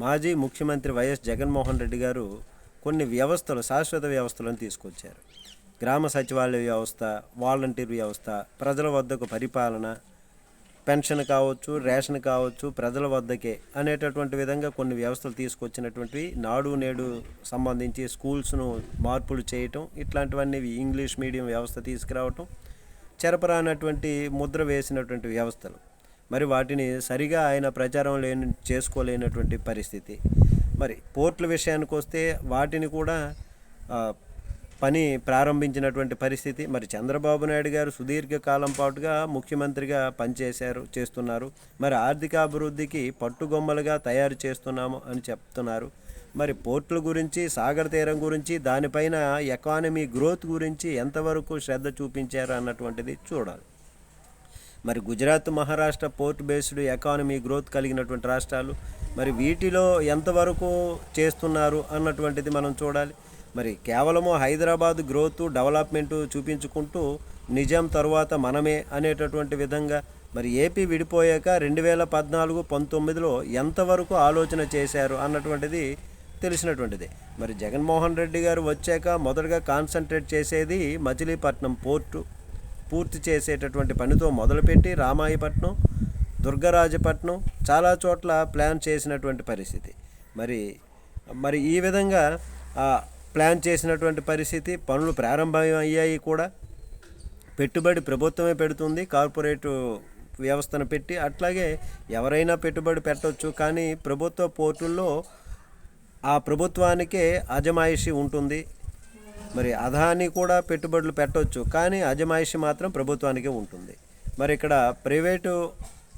మాజీ ముఖ్యమంత్రి వైఎస్ జగన్మోహన్ రెడ్డి గారు కొన్ని వ్యవస్థలు శాశ్వత వ్యవస్థలను తీసుకొచ్చారు. గ్రామ సచివాలయ వ్యవస్థ వాలంటీర్ వ్యవస్థ ప్రజల వద్దకు పరిపాలన పెన్షన్ కావచ్చు రేషన్ కావచ్చు ప్రజల వద్దకే అనేటటువంటి విధంగా కొన్ని వ్యవస్థలు తీసుకొచ్చినటువంటివి నాడు నేడు సంబంధించి స్కూల్స్ను మార్పులు చేయటం ఇట్లాంటివన్నీ ఇంగ్లీష్ మీడియం వ్యవస్థ తీసుకురావటం చెరపరానటువంటి ముద్ర వేసినటువంటి వ్యవస్థలు. మరి వాటిని సరిగా ఆయన ప్రచారం లేని చేసుకోలేనటువంటి పరిస్థితి. మరి పోర్టుల విషయానికి వస్తే వాటిని కూడా పని ప్రారంభించినటువంటి పరిస్థితి. మరి చంద్రబాబు నాయుడు గారు సుదీర్ఘకాలం పాటుగా ముఖ్యమంత్రిగా పనిచేశారు చేస్తున్నారు. మరి ఆర్థిక అభివృద్ధికి పట్టుగొమ్మలుగా తయారు చేస్తున్నాము అని చెప్తున్నారు. మరి పోర్టుల గురించి సాగర్ తీరం గురించి దానిపైన ఎకానమీ గ్రోత్ గురించి ఎంతవరకు శ్రద్ధ చూపించారు అన్నటువంటిది చూడాలి. మరి Gujarat Maharashtra port based economy growth కలిగినటువంటి రాష్ట్రాలు. మరి వీటిలో ఎంతవరకు చేస్తున్నారు అన్నటువంటిది మనం చూడాలి. మరి కేవలము హైదరాబాద్ గ్రోత్ డెవలప్మెంట్ చూపించుకుంటూ నిజాం తరువాత మనమే అనేటటువంటి విధంగా మరి ఏపీ విడిపోయాక రెండు వేల పద్నాలుగు పంతొమ్మిదిలో ఎంతవరకు ఆలోచన చేశారు అన్నటువంటిది తెలిసినటువంటిది. మరి జగన్మోహన్ రెడ్డి గారు వచ్చాక మొదటగా కాన్సన్ట్రేట్ చేసేది మచిలీపట్నం పోర్టు. పూర్తి చేసేటటువంటి పనితో మొదలుపెట్టి రామాయపట్నం దుర్గరాజపట్నం చాలా చోట్ల ప్లాన్ చేసినటువంటి పరిస్థితి. మరి మరి ఈ విధంగా ప్లాన్ చేసినటువంటి పరిస్థితి పనులు ప్రారంభం అయ్యాయి కూడా. పెట్టుబడి ప్రభుత్వమే పెడుతుంది కార్పొరేట్ వ్యవస్థను పెట్టి అట్లాగే ఎవరైనా పెట్టుబడి పెట్టవచ్చు కానీ ప్రభుత్వ పోర్టుల్లో ఆ ప్రభుత్వానికే అజమాయిషి ఉంటుంది. మరి అదాని కూడా పెట్టుబడులు పెట్టవచ్చు కానీ అజమాయిషి మాత్రం ప్రభుత్వానికే ఉంటుంది. మరి ఇక్కడ ప్రైవేటు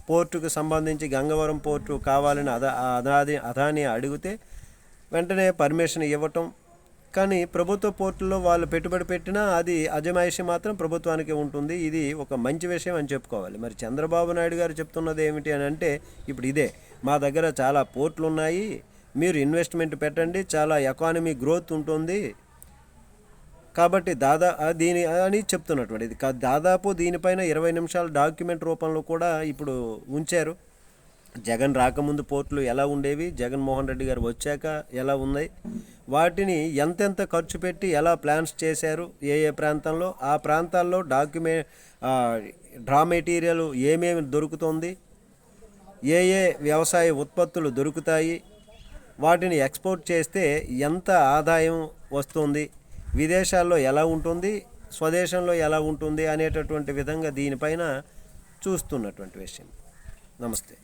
పోర్టుకు సంబంధించి గంగవరం పోర్టు కావాలని అదా అదాది అదాని అడిగితే వెంటనే పర్మిషన్ ఇవ్వటం కానీ ప్రభుత్వ పోర్టుల్లో వాళ్ళు పెట్టుబడి పెట్టినా అది అజమాయిషి మాత్రం ప్రభుత్వానికి ఉంటుంది. ఇది ఒక మంచి విషయం అని చెప్పుకోవాలి. మరి చంద్రబాబు నాయుడు గారు చెప్తున్నది ఏమిటి అని అంటే ఇప్పుడు ఇదే. మా దగ్గర చాలా పోర్టులు ఉన్నాయి మీరు ఇన్వెస్ట్మెంట్ పెట్టండి చాలా ఎకానమీ గ్రోత్ ఉంటుంది కాబట్టి దాదా దీని అని చెప్తున్నటువంటి. ఇది దాదాపు దీనిపైన ఇరవై నిమిషాల డాక్యుమెంట్ రూపంలో కూడా ఇప్పుడు ఉంచారు. జగన్ రాకముందు పోర్టులు ఎలా ఉండేవి? జగన్మోహన్ రెడ్డి గారు వచ్చాక ఎలా ఉన్నాయి? వాటిని ఎంతెంత ఖర్చు పెట్టి ఎలా ప్లాన్స్ చేశారు? ఏ ఏ ప్రాంతంలో? ఆ ప్రాంతాల్లో డాక్యుమెంట్ డ్రా మెటీరియల్ ఏమేమి దొరుకుతుంది? ఏ ఏ వ్యవసాయ ఉత్పత్తులు దొరుకుతాయి? వాటిని ఎక్స్పోర్ట్ చేస్తే ఎంత ఆదాయం వస్తుంది? విదేశాల్లో ఎలా ఉంటుంది స్వదేశంలో ఎలా ఉంటుంది అనేటటువంటి విధంగా దీనిపైన చూస్తున్నటువంటి విషయం. నమస్తే.